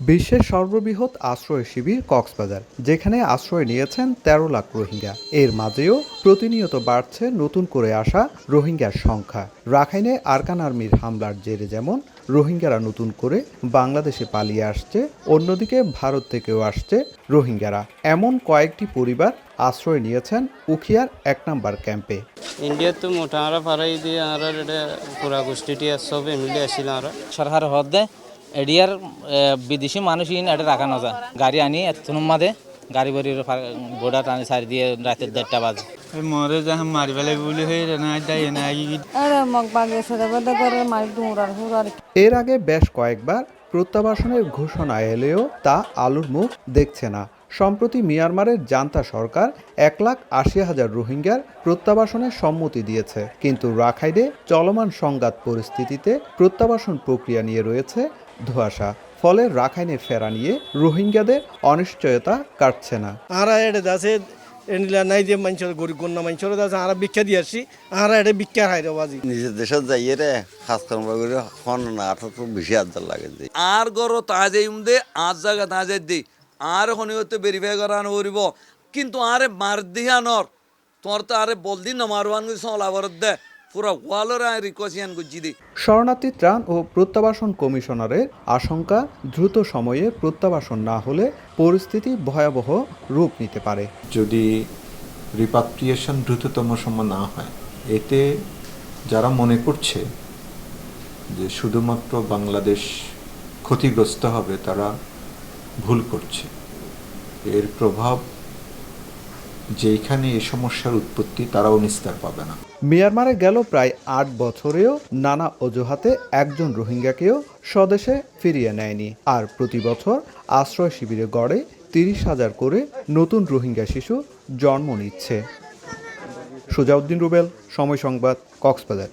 বিশ্বের সর্ববৃহৎ আশ্রয় শিবির কক্সবাজার যেখানে আশ্রয় নিয়েছেন তেরো লাখ রোহিঙ্গা। এর মাঝেও প্রতিনিয়ত বাড়ছে নতুন করে আসা রোহিঙ্গার সংখ্যা। রাখাইনে আরকান আর্মির হামলার জেরে যেমন রোহিঙ্গারা নতুন করে বাংলাদেশে পালিয়ে আসছে অন্যদিকে ভারত থেকেও আসছে রোহিঙ্গারা। এমন কয়েকটি পরিবার আশ্রয় নিয়েছেন উখিয়ার এক নম্বর ক্যাম্পে। ইন্ডিয়াত তো মোটা আরা পারাই দিয়ে আর এটা পুরা গোষ্ঠীটি সব এমনি আসছিল আর সরকার হদে এডিয়ার বিদেশি মানুষ ইন এটা রাখা না যায়। গাড়ি আনি এতক্ষণ মাদে গাড়ি বাড়ির বোর্ডার টানি সারি দিয়ে রাতের দেড়টা বাজে। মরে যাহা মারি ফেলে বলি হয়ে না যাই না আরে মগ বাগে সেটা বলতে করে মারি ডুমুরার হুরার এর আগে বেশ কয়েকবার প্রত্যাবাসনের ঘোষণা এলেও তা আলুর মুখ দেখছে না। সম্প্রতি মিয়ানমারের জান্তা সরকার এক লাখ আশি হাজার রোহিঙ্গার প্রত্যাবাসনের সম্মতি দিয়েছে। কিন্তু রাখাইনে চলমান সংঘাত পরিস্থিতিতে প্রত্যাবাসন প্রক্রিয়া নিয়ে রয়েছে ধোঁয়াশা। ফলে রাখাইনে ফেরা নিয়ে রোহিঙ্গাদের অনিশ্চয়তা কাটছে না। আরা এটা দাসে এনিলা নাই যে মানুষের গরিব গণ্য মানুষের দাসে আরা ভিক্ষা দিয়ে আসছি আরা এটা ভিক্ষা খাই রে বাজি নিজের দেশত যাইয়ে রে কাজ কর্ম করে হন না আঠারো তো বেশি আদার লাগে আর গরো তাজে দে আজ জায়গা তাজে দি। আর হতে ভেরিফাই করানো করিব কিন্তু আরে মার দিহানর তোর তো আরে বলদি না মারবান চলাবর দে পুরা ওয়ালর আয় রিকোয়েশন গুজি দি শরণার্থী ত্রাণ ও প্রত্যাবাসন কমিশনারের আশঙ্কা দ্রুত সময়ে প্রত্যাবাসন না হলে পরিস্থিতি ভয়াবহ রূপ নিতে পারে যদি রিপাট্রিয়েশন দ্রুততম সময় না হয় এতে যারা মনে করছে যে শুধুমাত্র বাংলাদেশ ক্ষতিগ্রস্ত হবে তারা ভুল করছে। এর প্রভাব যেইখানে এই সমস্যার উৎপত্তি, তারাও নিস্তার পাবে না। মিয়ানমারে গেল প্রায় আট বছরেও নানা অজুহাতে একজন রোহিঙ্গাকেও স্বদেশে ফিরিয়ে নেয়নি। আর প্রতি বছর আশ্রয় শিবিরে গড়ে তিরিশ হাজার করে নতুন রোহিঙ্গা শিশু জন্ম নিচ্ছে। সুজাউদ্দিন রুবেল, সময় সংবাদ, কক্সবাজার।